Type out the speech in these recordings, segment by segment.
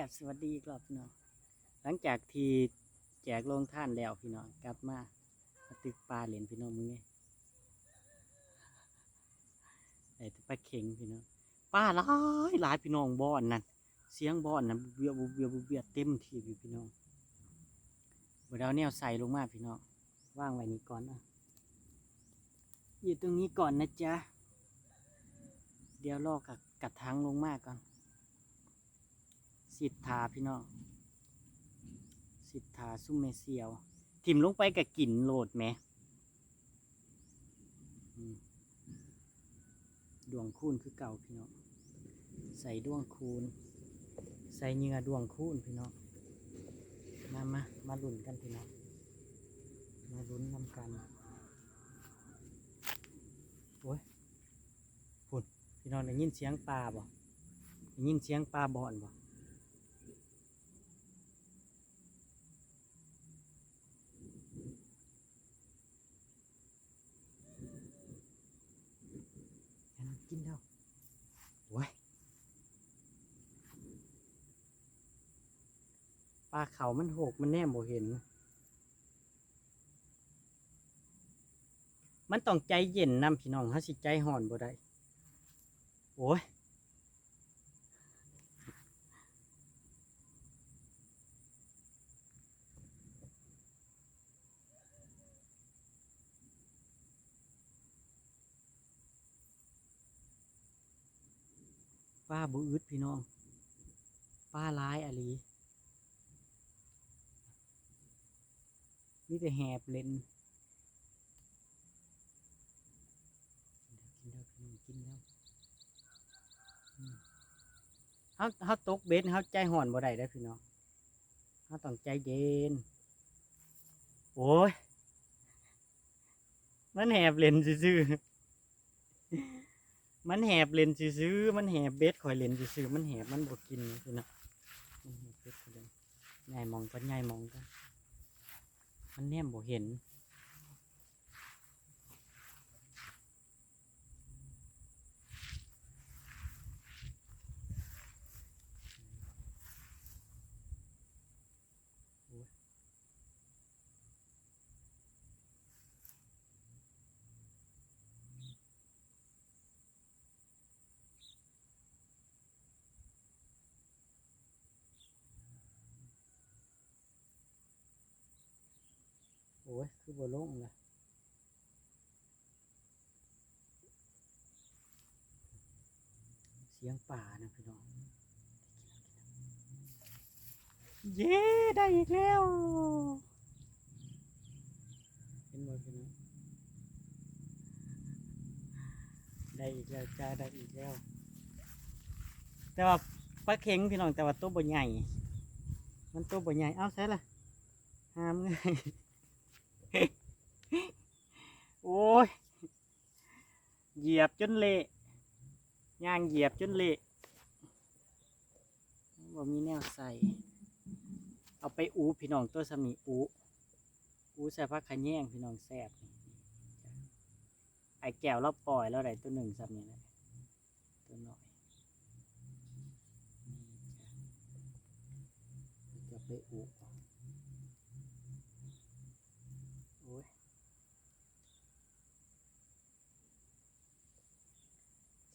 กับสวัสดีกรอบพี่น้องหลังจากที่แจกโรงท่านแล้วพี่น้องกลับมาตึกปลาเหรียญพี่น้องมึงไงไอ้แต่ปลาเข็งพี่น้องปลาหลายหลายพี่น้องบ่อนนั่นเสียงบ่อนนั่นเบียบเบียบเบียเต็มที่พี่น้องเดี๋ยวเอาแนวใส่ลงมาพี่น้องว่างไว้นี้ก่อนนะอยู่ตรงนี้ก่อนนะจ๊ะเดี๋ยวลอกกับกระทังลงมาก่อน สิทธาพี่น้องสิทธาซุ่มเมเซียว ถิ่มลงไปกับกลิ่นโหลดไหมดวงคูณคือเก่าพี่น้องใส่ดวงคูณใส่เหงือดวงคูณพี่น้องมามามาลุ้นกันพี่น้องมาลุ้นนำกันโอ้ยพุ่นพี่น้องได้ยินเสียงปลาบ่ได้ยินเสียงปลาบอนบ่ ให้มัน กินแล้วว้ยปลาเขามันโหกมันแน่บ่เห็น มันต้องใจเย็นนำพี่น้องฮะสิใจห่อนบ่ได้ โอ้ย บุอึดพี่น้องป้าร้ายอะลีมีแต่แหบเลนกินแล้วพี่น้องกินแล้วเขาเขาตกเบ็ดเขาใจห่อนบ่ได้ได้อพี่น้องเขาต้องใจเย็นโอ้ยมันแหบเลนซื่อๆ มันแหบเลนซื้อมันแหบเบ็ดคอยเลนซื้อมันแหบมันบวกินพี่นะมันแหบเบ็ดคอยเลนง่ายมองกันง่ายมองกันมันแนมบ่เห็นโอ้ย โอ้ยคือบ่ลงเลยเสียงป่านะพี่น้องเย้ได้อีกแล้วเห็นบ่พี่น้องได้อีกแล้วจ้าได้อีกแล้ว แต่ว่าปลาเข็งพี่น้องแต่ว่าตัวบ่ใหญ่ มันตัวบ่ใหญ่เอาใช่ละห้ามเลย โอ้ย เหยียบจนเละย่างเหยียบจนเละบ่มีแนวใส่ เอาไปอูพี่น้องตัวสมีอูอูใส่ผักขะแยงพี่น้องแซ่บไอแก้วเราปล่อยแล้วได้ตัวหนึ่งสับนี่แหละตัวหน่อยจะจะไปอูโอ้ย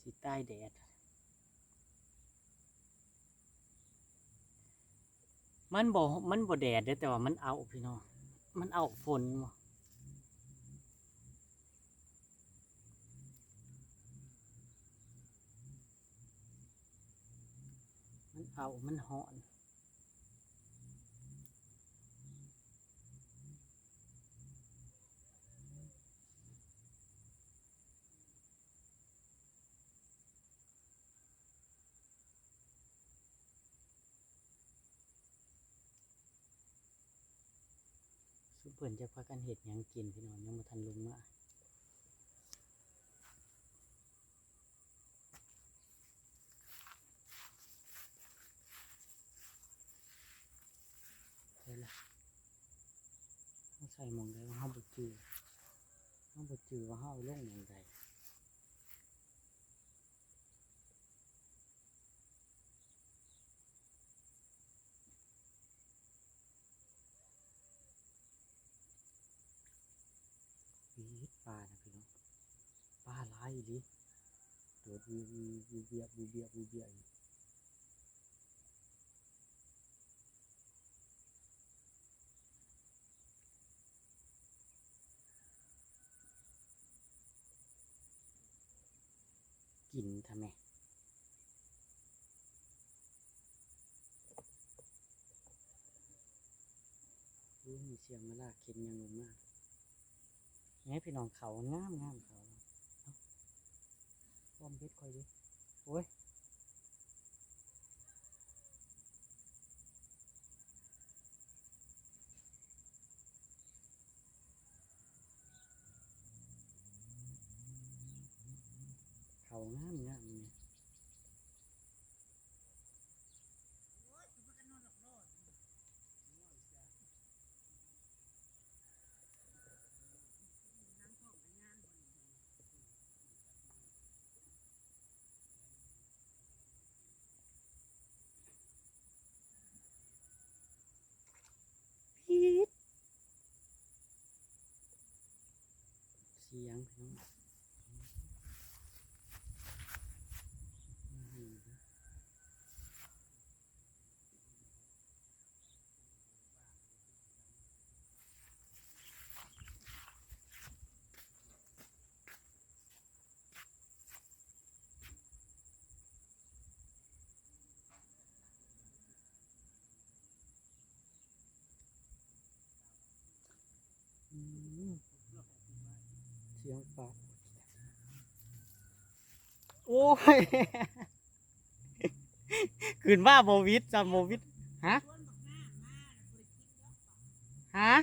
สี ใต้แดด มันบ่มันบ่แดดเด้แต่ว่ามันเอาพี่น้อง มันเอาฝนบ่มันเอามันหอน สุ เพิ่นจะพากันเห็ดยังกินพี่น้องยังมาทันลงมาใช่ละเขาใส่หมองได้ว่าเขาบุจือห้าบุจือว่าห้าเอาลงหมองไง ปลานะพี่น้องปลาหลายอีหลิโดดวีวีวีเบียบวีเบียบวีเบียบกินทำไมมีเสียงมาลากเข็นยังลงมากไงพี่น้องเขางามงามเขา อมเพชรคอยดิโอ้ย เขางามงามเนี่ยพีดเสียงพี่น้องอื้อหืออืมเสียงปลาโอ้ยขืนว่าโบวิดจำโบวิดฮะฮะ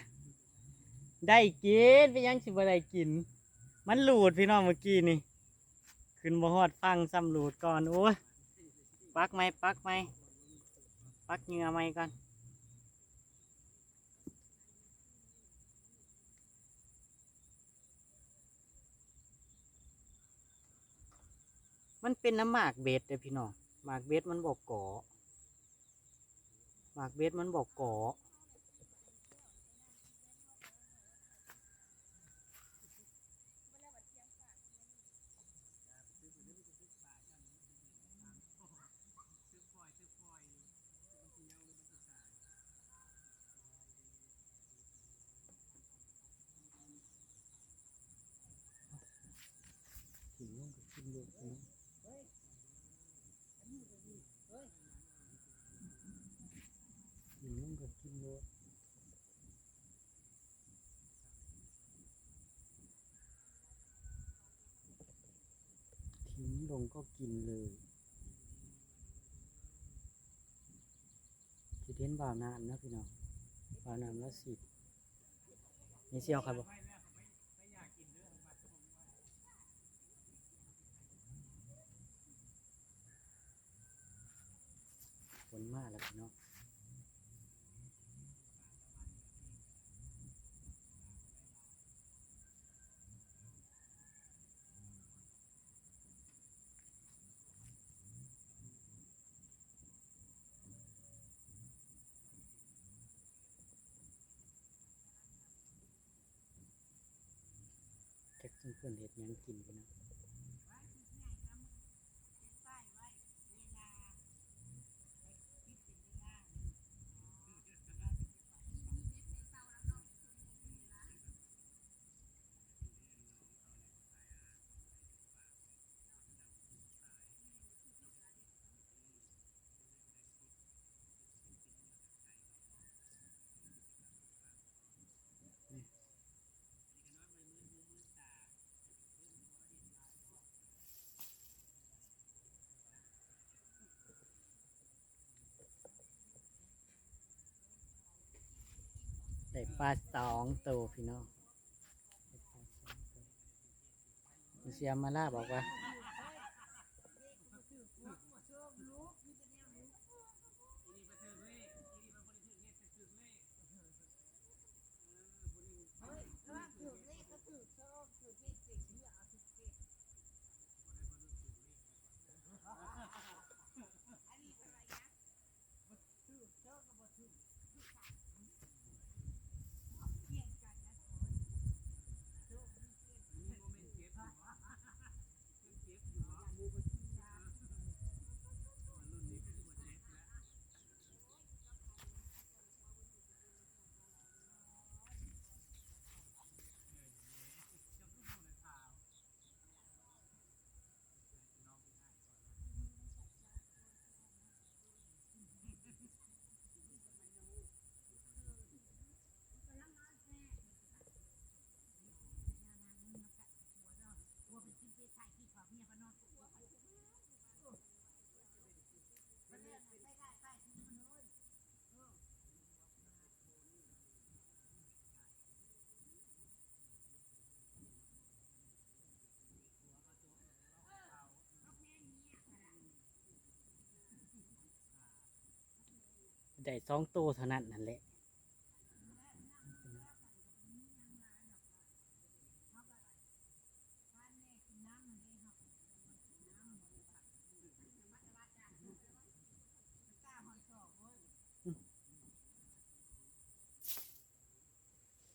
ได้กินไปยังสิบ่ได้กิน มันหลูดพี่น้องเมื่อกี้นี่ขึ้นบ่ฮอดฟังซ้ำหลูดก่อนโอ้ยปักไหมปักไหมปักเหงื่อไหมก่อน มันเป็นน้ำหมากเบ็ดเลยพี่น้องหมากเบ็ดมันบอกก่อหมากเบ็ดมันบอกก่อถึงลงกับขึ้นลงพี่น้องถึงลงกับขึ้นลงทิ้งลง ก็กินเลยคิดเห็นบ่าวนานนะพี่น้องบ่าวนานละสิบนี่เสียวครับบอกฝนมากแล้วพี่น้องแจ็ค เพื่อนเห็ดยังกินพี่น้อง ได้ปลาสองตัวพี่น้องเสียมาล่าบอกว่า ได้สองตัวเท่านั้นนั่นแหละ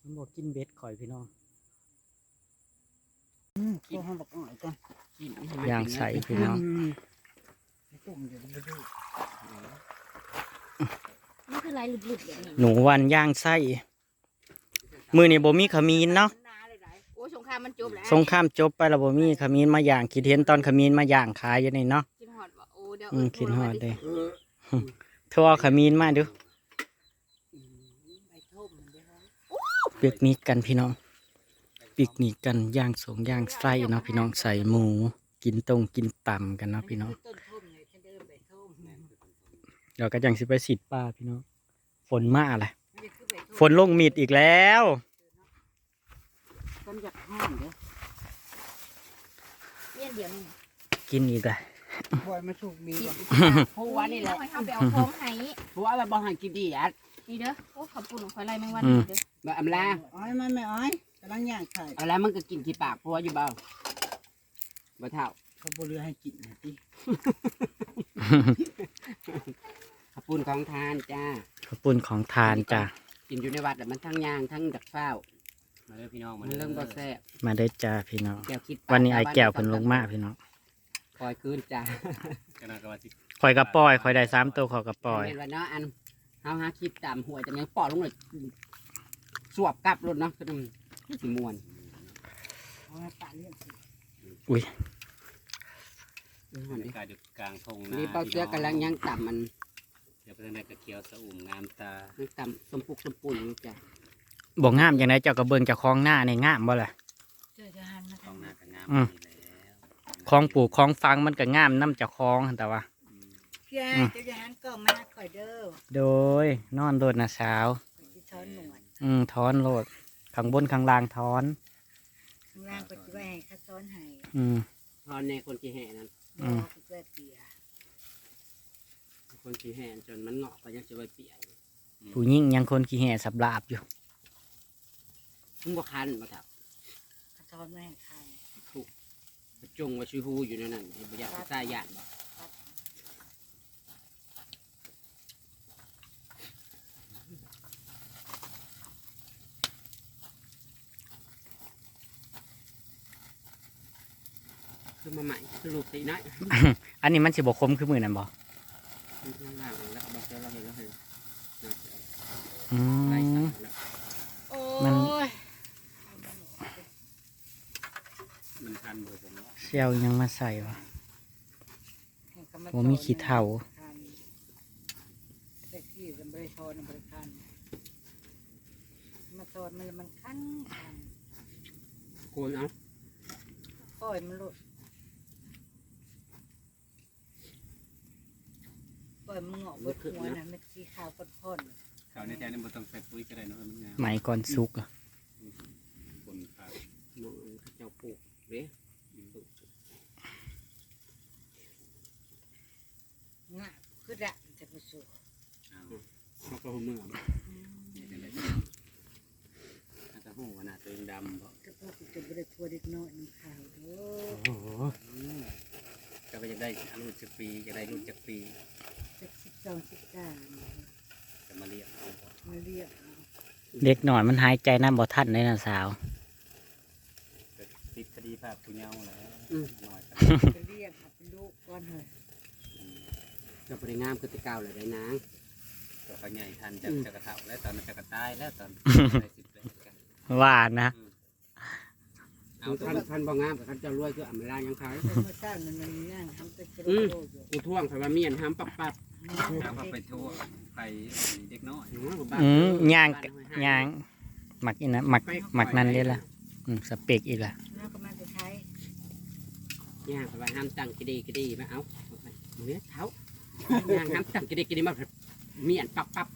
มันบอกกินเบ็ดข่อยพี่น้องกินห้องบอกอ่อยก่อนกินย่างใส่พี่น้องตุ่มอยู่ดูดูนี่ คือลายหลุดๆอย่างนี้หนูวันย่างไส้มือนี่บ่มีขมิ้นเนาะโอ้สงครามมันจบแล้วสงครามจบไปแล้วบ่มีขมิ้นมาย่างคิดเห็นตอนขมิ้นมาย่างขายอยู่นี่เนาะกินหอดบ่โอ้เดี๋ยวอืมคิดฮอดเด้เออเธอเอาขมิ้นมาดูไปทุ่มมันเด้อปิกนิกกันพี่น้องปิกนิกกันย่างสงย่างไส้เนาะพี่น้องใส่หมู กินตรงกินต่ำกันเนาะพี่น้องต้นทุ่มเลยฉันเดินไปทุ่มเราก็ยังสิไปสิดป้าพี่น้อง ฝนมาแหละมันจะขึ้นไปทุ่มฝนลงมีดอีกแล้วต้นจากห้องเด้อเมี่ยนเดียวนี่กินอีกแล้วบอยมาถูกมีบ่ผัวนี่แหละเอาไปเอาของให้ผัวอะไรบ่หันกินดีอัดนี่เด้อโอ้ขอบคุณของคอยไล่แมงวันนี่เด้อบ่อำลาอ้อยมันไม่อ้อยกำลังย่างไข่เอาแล้วมันก็กินที่ปากผัวอยู่เบ่บ่เท่าเขาบ่เรือให้กินนะติ ขอบคุณของทานจ้าขอบคุณของทานจ้ะกินอยู่ในวัดแต่มันทั้งย่างทั้งดักเฝ้ามาเด้อพี่น้องมัมานเด้อเริ่มบ่แซ่บมาได้อจ้าพี่น้องแก้วคิดวันนี้ไอ้แก้วเพิ่นลงมาพี่น้องคอยคืนจ้าขนาดกับว่าสิข่อยกระปล่อยข่อยได้สามตัวข่อยกระปล่อย เห็นว่าเนาะอันเฮาหาคลิปตามหวยแต่ยังปอดลงเลยสวบกลับรถเนาะคือมันสิม่วนอุ้ยบรรยากาศอยู่กลางทงนานี่เป้าเสื้อกำลังยังต่ำมันเดี๋ยวไปทางใดก็เขียวสะอุ่มงามตายังต่ำสมปุกสมปุ่นอยู่จ้ะบอกงามอย่างไรเจ้ากระเบิงเจากคลองหน้าในงามบ่ล่ะ เจอจะหันมาท้องนาก็งามอืมนี่แล้วคลองปลูกคลองฟังมันก็งามน้ำเจากคลองหั่นแต่ว่าอืมเพี่อาเจ้าจะหันก็มาข่อยเด้อโดยนอนโดดนะสาวข่อยสิช้อนหนวดอืมทอนโลดข้างบนข้างล่างทอน ข้างล่างก็สิไว้ให้ข้าซ้อนให้อืมพอในคนขี้แห่นั้น อืมบ่คือเพื่อเตีย คนขี้แห่จนมันเงาะก็ยังจะไปเปียกผู้ยิ่งยังคนขี้แห่สับลาบอยู่มึงบ่คันบ่ทับข้าซ้อนไว้ให้ใครถูกจงว่าชื่อฮูอยู่ในนั้นให้บ่อยากใส่ยานบ่คือมาใหม่คือลูกตีน้อยอันนี้มันสิบคมคือมือนั่นบ่ ข้างล่างแล้วก็บอกเจ้าเราเห็นแล้วเห็นน่าจะอืไล่สามมแล้วโอ้มัน ยมันทันเบอร์ผมว่าเชี่ยวยังมาใส่วะให้เขาาโอ้มีขี้เถ้าคันแต่ขี้มันบ่ได้ช้อนมันบ่ได้คันมาซ้อนมันแล้วมันคันคันโกนเอาปล่อยมันหลุด ปล่อยมันเงาะเบดหัวนะเม็ดสีขาวพ่นเขาวในแท้นี่มันต้องใส่ปุ๋ยก็ได้เนาะมันงามไหมก่อนสุกอะคนครับหมองเขาเจ้าปลูกเด้ๆงะคือดะจะบ่สุกเอาเขาก็หัวเมืองเนี่ยจังได๋ถ้าจะหูว่าหน้าตัวเองดำบ่ก็พวกจะบ่ได้ทั่วเด็กน้อยน้ำขาวเด้อโอ้โหอืมก็ไปอยากได้รุ่นจักปีอยากได้รุ่นจักปีจัก สิบสองสิบสามจะมาเรียกเอาบ่มาเรียกเอาเด็กหน่อยมันหายใจน้ำบ่ทันเลยนะสาวก็ติดคดีภาพผู้เยาว์แหล้วน้อยกันไปเรียกเอาเป็นลูกก่อนเถอะเจ้าปริงามคือแตะเก่าเลยได้นางก็เขาใหญ่ทันจากจักรเฒ่าแล้วตอนนั้นจักรตายแล้วตอนได้สิบเลยกันว่านะ เอาคือตัวท่านท่านบ่งามกับท่านเจ้ารวยคืออำมาลายังขายเป็นมื่อเช้ามันมันย่างทำเป็นกระโดดอยู่กูท่วงคำว่าเมียนห้ามปับปับ เอาเข้าไปทั่วไปเด็กน้อยหัวบ่บ้าอืมย่างย่างหมักอีนะหมักหมักนั่นเลยล่ะอืมสเปกอีกล่ะน้าก็มาจะใช้ย่างคำว่าห้ามตั้งกระดีกระดีมาเอาเอาไปเอาเนี่ยเท้าย่างห้ามตั้งกระดีกระดีมาเมียนปับปับ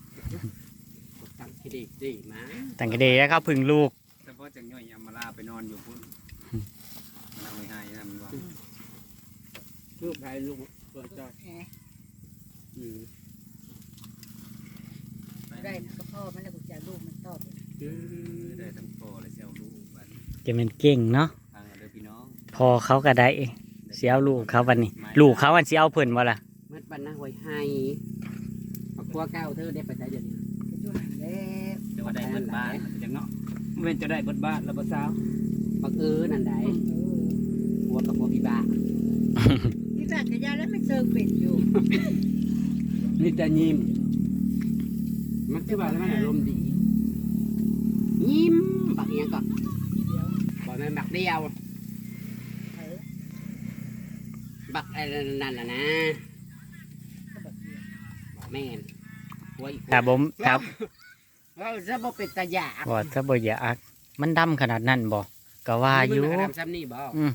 ตั้งกระดีกระดีมาแต่งกระเดยเขาพึ่งลูกเฉพาะจังย่อยยามาลาไปนอนอยู่พุ่นมันเอาไว้ให้นะมันว่าลูกใครลูกเปิดจ้ อยแหมอืมได้กระเพาะมันแล้วกูจะลูกมันตอบได้ทั้งโตและเซลลูกบัดจะเป็นเก่งเนาะฟังเอาเด้อพี่น้องพอเขาก็ได้เสียเอาลูกเขาวันนี้ ลูกเขาวันสิเอาเพิ่นบ่ล่ะมัดบันนะไว้ให้เอาครัวเก้าเธอได้ไปได้เดี๋ยวนี้ก็ช่วยแล้วแต่ว่าได้เบิดบ้านจังเนาะเว้นจะได้เบิดบ้านแล้วบ่สาวบักเออนั่นได้เออครัวกับครัวพี่บ้าที่ร้านกระยาแล้วไม่เซิงเป็ดอยู่ นี่แต่ยิ้ม มันคือว่าแล้วมันอารมณ์ดี ยิ้มบักเอียงก่อนเดี๋ยวบอกมันบักเดียวเออบักอะไรนั่นน่ะนะก็แบบเดียวบอกแม่นหัวอีกถ้าบ่ถ้าเราจะบ่เป็นตาหยาบบ่ถ้าบ่อยากมันดำขนาดนั้นบ่ก็ว่าอยู่มันกระดำซ้ำนี่บ่อืม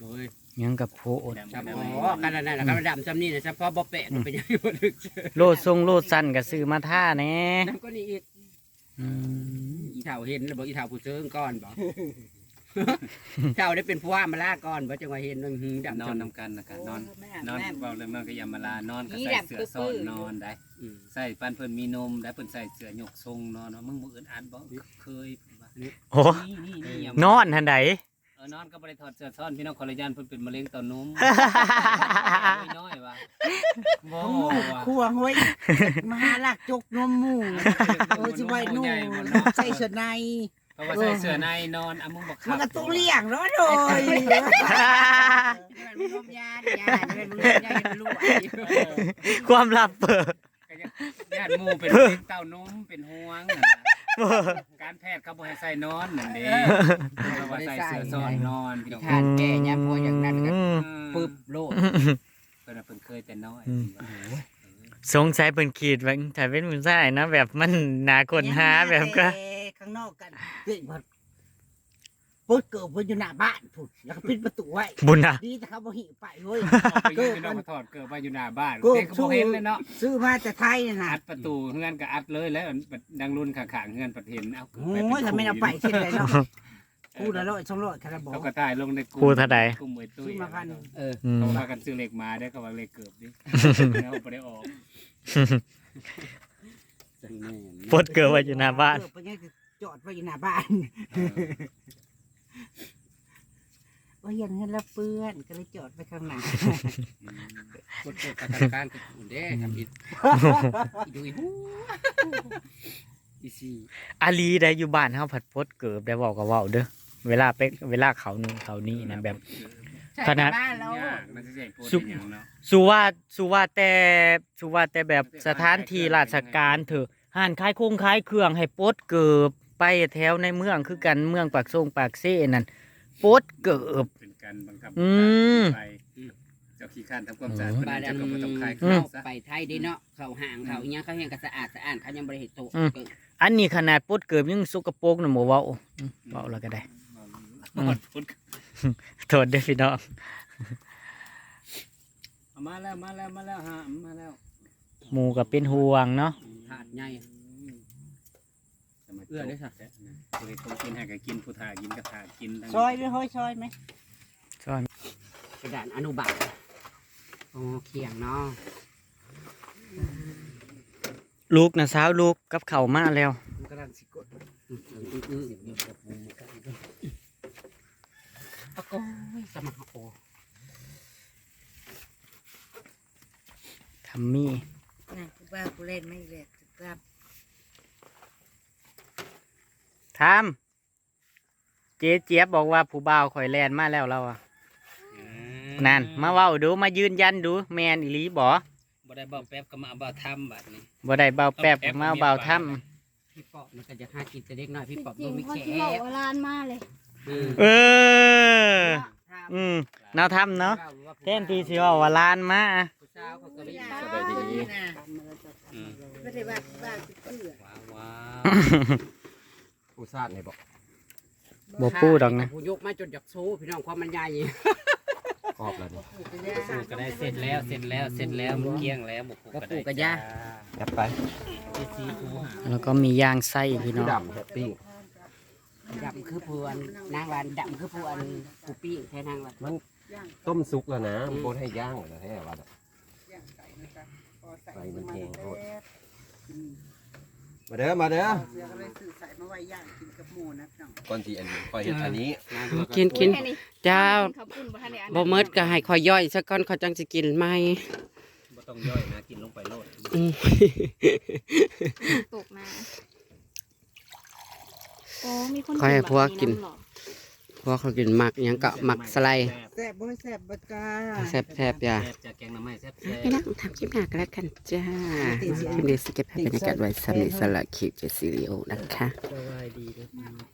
โอ้ย ยังกับโพดจำอ๋อกันนั่นน่ะกระดำซ้ำนี่นะเฉพาะบ่แปะมันเป็นยังไงบ่ลึกเจอโลดทรงโลดสั้นก็ซื้อมาท่าแหน่น้ำก็นี่อีกอืมอีเท่าเห็นแล้วบอกอีเท่าผู้เชิงก่อนบอกเท่าได้เป็นผู้ว่ามาล่าก่อนบ่จังว่าเห็นมันหึงดำนอนนำกันนะกันนอนโแม่นอนแม่เว้าเรื่องนอนก็ยามมาลานอนก็นี่ใส่แบบเสื้อซ้อนปื้อๆนอนได้อืมใส่ปันเพิ่นมีนมได้เพิ่นใส่เสื้อยกทรงนอนเนาะมึงบ่อื่นอ่านบ่เคยเพิ่นว่าโอ้นี่นี่นี่อย่านอนทันใดเออนอนก็บ่ได้ถอดเสื้อซ้อนพี่น้องขออนุญาตเพิ่นเป็นมะเร็งเต้านมน้อยๆว่ะบ่ของหมูว่ะคั่วห้อยมาหาลักจกนมหมูโอ้ยสิไว้หนูใส่เสื้อในเพราะว่าใส่เสื้อในนอนอะมึงบอกมันก็ต้องเลี้ยงเนาะโดยมันลมยาดิยามันลมยามันรู้ความลับเปิดญาติหมู่เป็นมะเร็งเต้านมเป็นห่วงนั่นน่ะ การแพทย์เขาบ่ให้ใส่นอนนั่นเด้เพราะว่าใส่เสื้อซ้อนนอนพี่น้องทานแก่ยามพออย่างนั้นก็อืมปึ๊บโลดเพิ่นน่ะเพิ่นเคยแต่น้อยอืมสงสัยเพิ่นขีดไว้ถ้าเป็นผู้ชายนะแบบมันน่าคนหาแบบก็ข้างนอกกันเฮ้ย มันปุ๊บเกิดเพิ่นอยู่หน้าบ้านพุ่นแล้วก็ปิดประตูไว้บุญนะดีแต่เขาบ่หิไปเว้ยเอาไปยืนพี่น้องมาถอดเกิดไปอยู่หน้าบ้านก็เด็กก็บ่เห็นเลยเนาะซื้อมาแต่ไทยน่ะนะอัดประตูเฮือนก็อัดเลยแล้วดังรุ่นข้างๆเฮือนประเทนเอาโอ้ยถ้าไม่เอาไปเช่นไรเนาะพูดละร้อยสองร้อยคาราบอเขากก็ถ่ายลงในกลุ่มครูเท่าใดกลุ่มมวยตุ้ยซื้อมาพันเอออืมเขาพากันซื้อเหล็กมาได้อก็ว่าเหล็กเกือบดิแล้วบ่ได้ออกจังแม่นปลดเกิดไว้อยู่หน้าบ้านเออไปยังจอดไว้อยู่หน้าบ้านเออ ว่าอย่างนั้นแล้วเปื้อนก็เลยจอดไปข้างหน้าอืมกดเปิดประการกับคุณเด้ครับอีอีดูอีหูอีซี่อาลีได้อยู่บ้านเฮาผัดพดเกิบได้เว้าก็เว้าเด้อเวลาไปเวลาเขานู่นเขานี่นะแบบ ขนาดบ้านเรายากมันจะใหญ่โพดสุเป็นหยังเนาะสุว่าสุว่าแต่สุว่าแต่แบบสถานที่ราชการเถอะห้านขายโครงขายเครื่องให้ปลดเกิบ ไปแถวในเมืองคือกันเมืองปากซงปากเซ่นั่นปลดเกิบ เป็นการบังคับอืม ไปเจ้าขี้ข้านทำความสะอาดอืมเพิ่นบาดเจ้าก็บ่ต้องคายเคอืเรามรื่องซะไปไทยเด้เนาะเขาห่างเขาอีหยังเขาเห็นก็สะอาดสะอาดเขายังบ่ได้เฮ็ดโตะอืมอันนี้ขนาดปลดเกิบยังสกปรกน่ะบ่เว้าอืมเว้าแล้วก็ได้ อืมพุดโทษเด้อพี่น้องเอามาแล้วมาแล้วมาแล้วฮะมาแล้วหมู่ก็เป็นห่วงเนาะถาดใหญ่จะมาเอื้อได้ซะผู้ใดคงกินให้ก็กินผู้ทากินก็ทากินทั้งซอยด้วยห้อยซอยไหมกระดานอนุบาลโอ้เขียงเนาะลูกนะสาวลูกกับเขาวมาแล้วมันกำลังสิกดอื้ออื้ออื้อเดี๋ยวกับมือกันตะโกยสมัครโอทำมี่นะกูบ้ากูเล่นไม่เล่นครั บทำเจ๊เจี๊ยบบอกว่าผู้บ่าวข่อยแลนมาแล้วเราอะนั่นมาเว้าดูมายืนยันดู แมนอีหลีบ่บ่ได้บอกแป๊บก็มาเอาบ่ทำบัดนี้บ่ได้เบาแป๊บมาเบาถ้พี่ปอบมันก็จะหากินแต่เด็กน้อยพี่ปอบจริดูงไม่คนแข็ที่บอกว่าร้านมาเลย เออำเออ อืมแนวทำเนาะแทนที่สิเว่าว่าลานมาผู้สาวเขาก็ไม่สบายดีนะอืมไม่ได้ว่าบ้าสิเพื่อว้าวว้าว ผู้ชาติไหนบอกบ่ปูดอกนะผู้ยกมาจนจากโซ่พี่น้องความมันใหญ่กรอบแล้วนี่สูก็ได้เสร็จแล้วเสร็จแล้วเสร็จแล้วหมูเกี้ยงแล้วหมูปูก็ได้จ้ายัดไปที่ซีฟูหาแล้วก็มีย่างไส้พี่น้องดำแฮปปี้ดำคือพวนนางวานดำคือพวนปูปี้แท้นางวานต้มซุกแล้วนะมันโคตรให้ย่างเลยแท้ว่าแบบย่างไก่นะคะพอใส่ไฟมันแห้งโคตร มาเด้อมาเด้อเสือก็เลยสื่อสายมาไว้ย่างกินกับหมูนะพี่น้องก่อนที่อันนี้ก่อนเห็นอันนี้กินกินแค่นี้เจ้าข้าวปุ้นบ่ทันได้อันบ่เมิดก็ให้คอยย่อยซะก่อนเขาจังสิกินไหมบ่ต้องย่อยนะกินลงไปโลดอืมตกมาโอ้มีคนคอยให้พวกกินำหรอ พวกเขากินหมักหยังก็หมักสไลด์แซ่บบ่แซ่บบ่จ้าแซ่บแซ่บๆอย่า แซ่บจากแกงหน้ำไม้แซ่บพี่นักทำคลิปหนักแล้วกันจ้าคลิปนี้สเก็ตภาพบรรยากาศไว้สำหรับสละคลิปเจดซีรีโอนะคะ สบายดีเด้อพี่น้อง